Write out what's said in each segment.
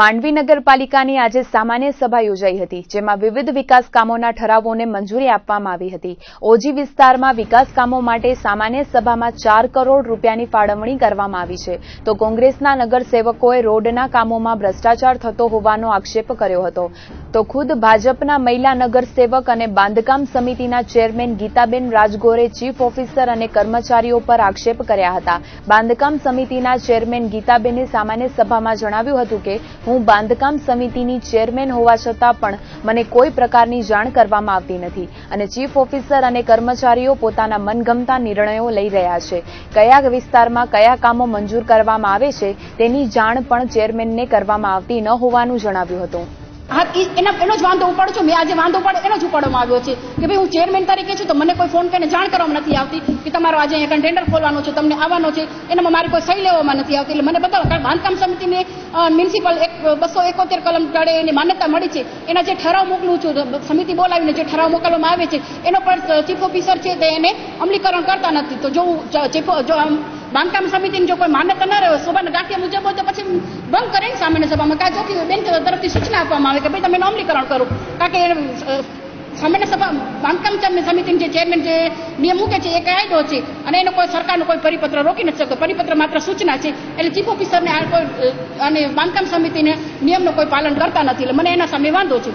માંડવી નગરપાલિકાની આજે સામાન્ય સભા યોજાઈ હતી, જેમાં વિવિધ વિકાસ કામોના ઠરાવોને મંજૂરી આપવામાં આવી હતી. ઓજી વિસ્તારમાં વિકાસ કામો માટે સામાન્ય સભામાં ચાર કરોડ રૂપિયાની ફાળવણી કરવામાં આવી છે. તો કોંગ્રેસના નગરસેવકોએ રોડના કામોમાં ભ્રષ્ટાચાર થતો હોવાનો આક્ષેપ કર્યો હતો. તો ખુદ ભાજપના મહિલા નગરસેવક અને બાંધકામ સમિતિના ચેરમેન ગીતાબેન રાજગોરે ચીફ ઓફિસર અને કર્મચારીઓ પર આક્ષેપ કર્યા હતા. બાંધકામ સમિતિના ચેરમેન ગીતાબેને સામાન્ય સભામાં જણાવ્યું હતું કે, હું બાંધકામ સમિતિની ચેરમેન હોવા છતાં પણ મને કોઈ પ્રકારની જાણ કરવામાં આવતી નથી અને ચીફ ઓફિસર અને કર્મચારીઓ પોતાના મનગમતા નિર્ણયો લઈ રહ્યા છે. કયા વિસ્તારમાં કયા કામો મંજૂર કરવામાં આવે છે તેની જાણ પણ ચેરમેનને કરવામાં આવતી ન હોવાનું જણાવ્યું હતું. હા એના, એનો જ વાંધો ઉપાડું છું. મેં આજે વાંધો પડે એનો જ ઉપાડવામાં આવ્યો છે. કે ભાઈ હું ચેરમેન તરીકે છું, તો મને કોઈ ફોન કરીને જાણ કરવામાં નથી આવતી કે તમારો આજે અહીંયા કન્ટેન્ડર ખોલવાનો છે, તમને આવવાનો છે. એનામાં મારી કોઈ સહી લેવામાં નથી આવતી. એટલે મને બતાવો કારણ બાંધકામ સમિતિને મ્યુનિસિપલ એક, બસો એકોતેર કલમ તળે એની માન્યતા મળી છે? એના જે ઠરાવ મોકલું છું સમિતિ બોલાવીને જે ઠરાવ મોકલવામાં આવે છે, એનો પણ ચીફ ઓફિસર છે તે એને અમલીકરણ કરતા નથી. તો જો ચીફ જો આમ બાંધકામ સમિતિની જો કોઈ માન્યતા ન રહ્યો સભાના ગાંઠિયા મુજબ હોય તો પછી બંધ કરીને સામાન્ય સભામાં કાં ચોકી બેન તરફથી સૂચના આપવામાં આવે કે ભાઈ તમે એનું અમલીકરણ કરો. કારણ કે સામાન્ય સભા બાંધકામ સમિતિની જે ચેરમેન જે નિયમ મૂકે છે, એ કાયદો છે. અને એનો કોઈ સરકારનો કોઈ પરિપત્ર રોકી નથી શકતો. પરિપત્ર માત્ર સૂચના છે. એટલે ચીફ ઓફિસરને આ કોઈ અને બાંધકામ સમિતિને નિયમનું કોઈ પાલન કરતા નથી. એટલે મને એના સામે વાંધો છે.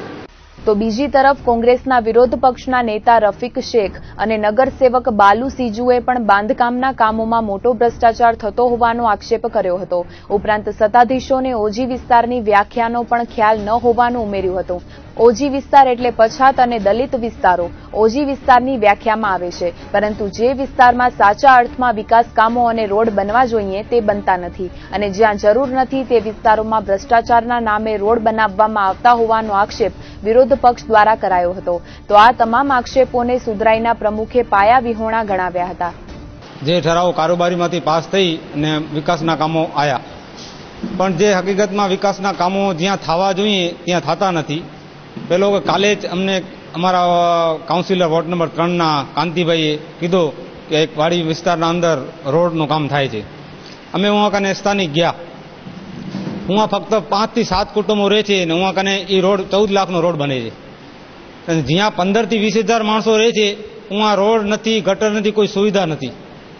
તો બીજી તરફ કોંગ્રેસના વિરોધ પક્ષના નેતા રફીક શેખ અને નગરસેવક બાલુ સીજુએ પણ બાંધકામના કામોમાં મોટો ભ્રષ્ટાચાર થતો હોવાનો આક્ષેપ કર્યો હતો. ઉપરાંત સત્તાધીશોને ઓજી વિસ્તારની વ્યાખ્યાનો પણ ખ્યાલ ન હોવાનું ઉમેર્યું હતું. ઓજી વિસ્તાર એટલે પછાત અને દલિત વિસ્તારો. ઓજી વિસ્તારની વ્યાખ્યામાં આવે છે. પરંતુ જે વિસ્તારમાં સાચા અર્થમાં વિકાસ કામો અને રોડ બનવા જોઈએ તે બનતા નથી. અને જ્યાં જરૂર નથી તે વિસ્તારોમાં ભ્રષ્ટાચારના નામે રોડ બનાવવામાં આવતા હોવાનો આક્ષેપ વિરોધ પક્ષ દ્વારા કરાયો હતો. તો આ તમામ આક્ષેપોને સુધરાઈના પ્રમુખે પાયા વિહોણા ગણાવ્યા હતા. જે ઠરાવો કારોબારીમાંથી પાસ થઈ અને વિકાસના કામો આવ્યા પણ જે હકીકતમાં વિકાસના કામો જ્યાં થવા જોઈએ, ત્યાં થતા નથી. પેલો કાલે જ અમને અમારા કાઉન્સિલર વોર્ડ નંબર ત્રણના કાંતિભાઈએ કીધું કે એક વાડી વિસ્તારના અંદર રોડનું કામ થાય છે. અમે હું કને સ્થાનિક ગયા. હું ફક્ત પાંચથી સાત કુટુંબો રહે છે અને હું કને એ રોડ ચૌદ લાખનો રોડ બને છે. અને જ્યાં પંદરથી વીસ હજાર માણસો રહે છે હું રોડ નથી, ગટર નથી, કોઈ સુવિધા નથી.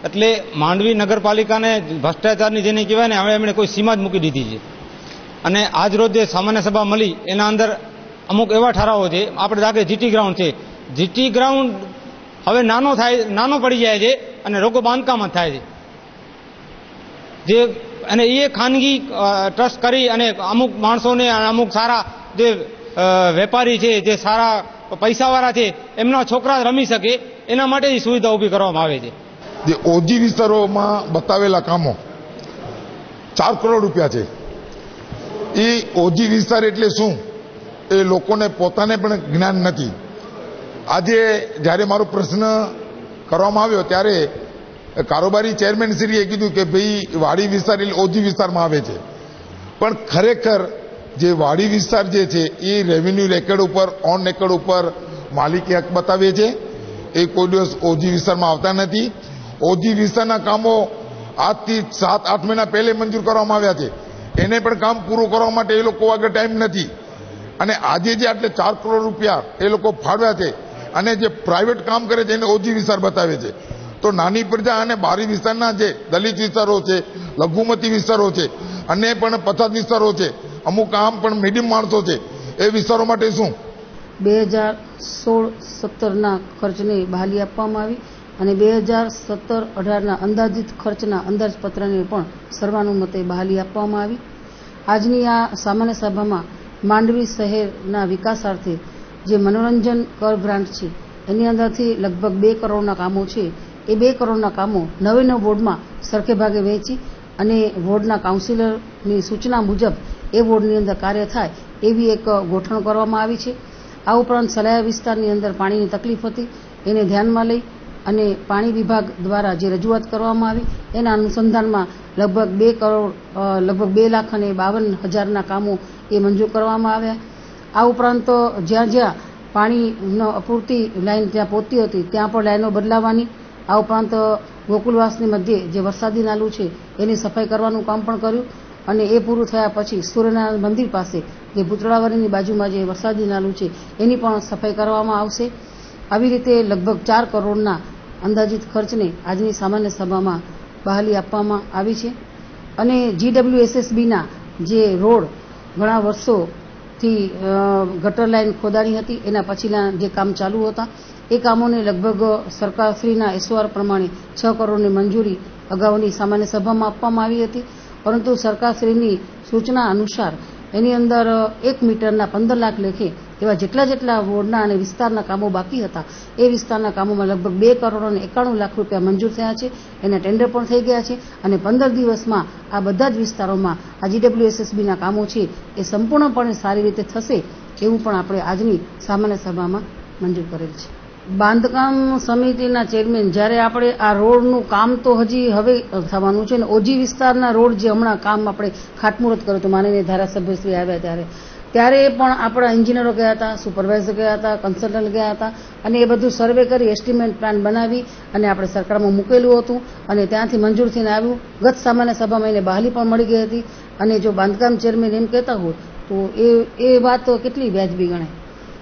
એટલે માંડવી નગરપાલિકાને ભ્રષ્ટાચારની જેને કહેવાય ને હવે એમણે કોઈ સીમા જ મૂકી દીધી છે. અને આજ રોજ જે સામાન્ય સભા મળી, એના અંદર અમુક એવા ઠરાવો છે, આપણે દાખલે જીટી ગ્રાઉન્ડ છે. જીટી ગ્રાઉન્ડ હવે નાનો થાય, નાનો પડી જાય છે અને રોગો જ થાય છે. જે, અને એ ખાનગી ટ્રસ્ટ કરી અને અમુક માણસોને અમુક સારા જે વેપારી છે, જે સારા પૈસાવાળા છે, એમના છોકરા રમી શકે, એના માટે એ સુવિધા ઊભી કરવામાં આવે છે. જે ઓજી વિસ્તારોમાં બતાવેલા કામો, ચાર કરોડ રૂપિયા છે. એ ઓજી વિસ્તાર એટલે શું? એ લોકોને પોતાને પણ જ્ઞાન નથી. આજે જ્યારે મારો પ્રશ્ન કરવામાં આવ્યો ત્યારે કારોબારી ચેરમેન શ્રીએ કીધું કે ભાઈ વાડી વિસ્તાર એટલે ઓજી વિસ્તારમાં આવે છે. પણ ખરેખર જે વાડી વિસ્તાર જે છે એ રેવન્યુ રેકર્ડ ઉપર ઓન રેકર્ડ ઉપર માલિકી હક બતાવે છે. એ કોઈ દિવસ ઓજી વિસ્તારમાં આવતા નથી. ઓજી વિસ્તારના કામો આજથી સાત, આઠ મહિના પહેલે મંજૂર કરવામાં આવ્યા છે. એને પણ કામ પૂરું કરવા માટે એ લોકો આગળ ટાઈમ નથી. અને આજે જે આટલે ચાર કરોડ રૂપિયા એ લોકો ફાળવ્યા છે અને જે પ્રાઇવેટ કામ કરે છે એને ઓછી વિસ્તાર બતાવે છે. તો નાની પ્રજા અને બારી વિસ્તારના જે દલિત વિસ્તારો છે, લઘુમતી વિસ્તારો છે, અને પણ પછાત વિસ્તારો છે, અમુક આમ પણ મીડિયમ માણસો છે, એ વિસ્તારો માટે શું? બે હજાર સોળ સત્તરના ખર્ચને બહાલી આપવામાં આવી અને બે હજાર સત્તર અઢારના અંદાજિત ખર્ચના અંદાજપત્રને પણ સર્વાનુમતે બહાલી આપવામાં આવી. આજની આ સામાન્ય સભામાં માંડવી શહેરના વિકાસાર્થે જે મનોરંજન કર ગ્રાન્ટ છે, એની અંદરથી લગભગ બે કરોડના કામો છે. એ બે કરોડના કામો નવે નવ વોર્ડમાં સરખે ભાગે વહેંચી અને વોર્ડના કાઉન્સિલરની સૂચના મુજબ એ વોર્ડની અંદર કાર્ય થાય એવી એક ગોઠવણ કરવામાં આવી છે. આ ઉપરાંત સલાયા વિસ્તારની અંદર પાણીની તકલીફ હતી, એને ધ્યાનમાં લઈ અને પાણી વિભાગ દ્વારા જે રજૂઆત કરવામાં આવી, એના અનુસંધાનમાં લગભગ બે કરોડ લગભગ બે લાખ અને બાવન હજારના કામો એ મંજૂર કરવામાં આવ્યા આ ઉપરાંત જ્યાં જ્યાં પાણીનો અપૂરતી લાઇન ત્યાં પહોંચતી હતી, ત્યાં પણ લાઇનો બદલાવાની. આ ઉપરાંત ગોકુલવાસની મધ્યે જે વરસાદી નાલું છે, એની સફાઈ કરવાનું કામ પણ કર્યું અને એ પૂરું થયા પછી સૂર્યનારાયણ મંદિર પાસે જે ભૂતળાવરીની બાજુમાં જે વરસાદી નાલું છે, એની પણ સફાઈ કરવામાં આવશે. આવી રીતે લગભગ ચાર કરોડના અંદાજિત ખર્ચને આજની સામાન્ય સભામાં બહાલી આપવામાં આવી છે. અને જીડબ્લ્યુએસએસબીના જે રોડ ઘણા વર્ષોથી ગટર લાઇન ખોદાણી હતી. એના પછીના જે કામ ચાલુ હતા, એ કામોને લગભગ સરકારશ્રીના એસઓઆર પ્રમાણે છ કરોડની મંજૂરી અગાઉની સામાન્ય સભામાં આપવામાં આવી હતી. પરંતુ સરકારશ્રીની સૂચના અનુસાર એની અંદર એક મીટરના પંદર લાખ લેખે એવા જેટલા જેટલા વોર્ડના અને વિસ્તારના કામો બાકી હતા, એ વિસ્તારના કામોમાં લગભગ બે કરોડ અને એકાણું લાખ રૂપિયા મંજૂર થયા છે. એના ટેન્ડર પણ થઈ ગયા છે અને પંદર દિવસમાં આ બધા જ વિસ્તારોમાં આ જીડબ્લ્યુએસએસબીના કામો છે એ સંપૂર્ણપણે સારી રીતે થશે એવું પણ આપણે આજની સામાન્ય સભામાં મંજૂર કરેલ છે. બાંધકામ સમિતિના ચેરમેન, જ્યારે આપણે આ રોડનું કામ તો હજી હવે થવાનું છે ને, ઓજી વિસ્તારના રોડ જે હમણાં કામ આપણે ખાતમુહૂર્ત કર્યું હતું, માનનીય ધારાસભ્યશ્રી આવ્યા ત્યારે ત્યારે પણ આપણા એન્જિનિયરો ગયા હતા, સુપરવાઇઝર ગયા હતા, કન્સલ્ટન્ટ ગયા હતા અને એ બધું સર્વે કરી, એસ્ટિમેટ પ્લાન બનાવી અને આપણે સરકારમાં મૂકેલું હતું. અને ત્યાંથી મંજૂર થઈને આવ્યું. ગત સામાન્ય સભામાં એને બહાલી પણ મળી ગઈ હતી. અને જો બાંધકામ ચેરમેન એમ કહેતા હોય, તો એ એ વાત કેટલી વ્યાજબી ગણાય?